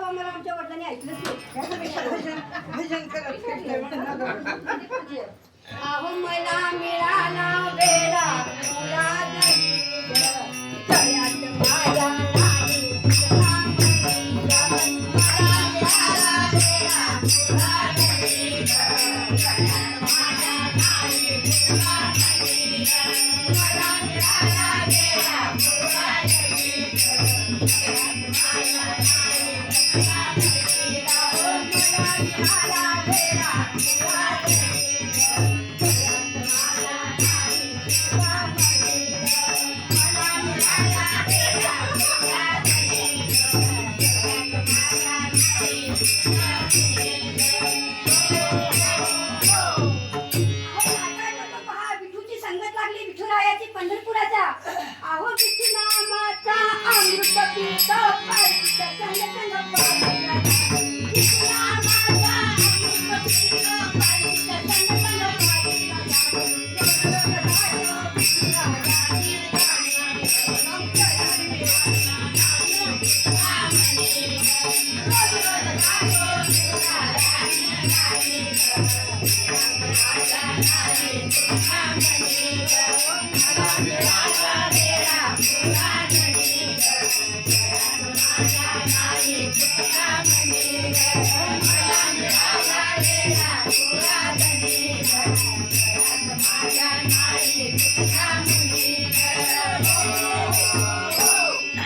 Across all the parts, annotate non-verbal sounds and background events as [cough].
बाबा मला आमच्या वडिलांनी ऐकलंच भजन करत फिरतोय. म्हणून. [laughs] [laughs] अहो मला मिळाला वेळा मुराद Yeah.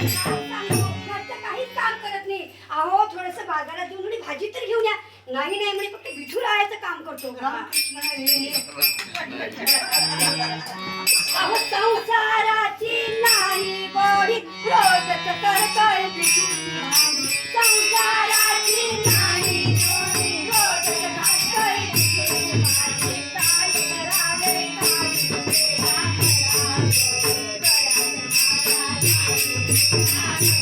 घरचं काहीच काम करत नाही अहो थोडस बाजारात जाऊन थोडी भाजी तर घेऊन या नाही नाही म्हणजे फक्त विठू राहायचं काम करतो रामकृष्ण अहो संसाराची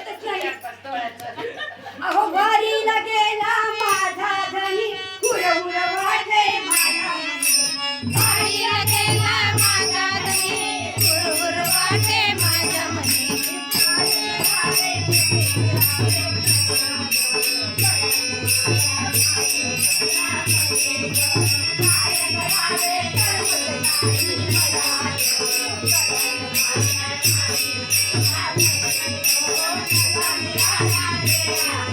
करमतच नाही अहो वारीला गेला माझा धनी हुर वाटे माझा मनी. वारीला गेला माझा धनी हुर वाटे माझ्या मनी. [laughs]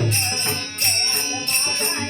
Thank you.